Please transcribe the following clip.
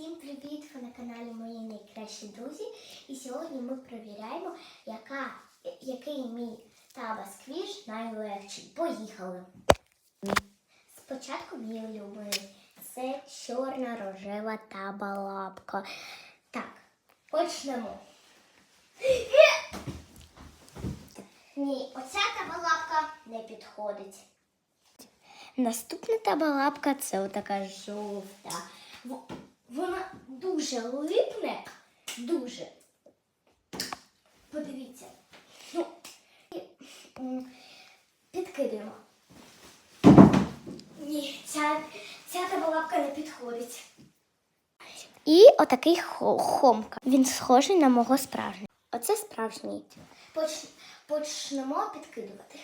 Всім привіт! Ви на каналі Мої найкращі друзі. І сьогодні ми перевіряємо, яка, який мій таба сквіш найлегший. Поїхали! Спочатку мій улюблений. Це чорна рожева таба лапка. Так, почнемо. Ні, оця таба лапка не підходить. Наступна табалапка це отака жовта. Дуже липне, дуже. Подивіться. Ну, підкидуємо. Ні, ця, ця табалапка не підходить. І отакий хомка. Він схожий на мого справжнього. Оце справжній. Поч, почнемо підкидувати.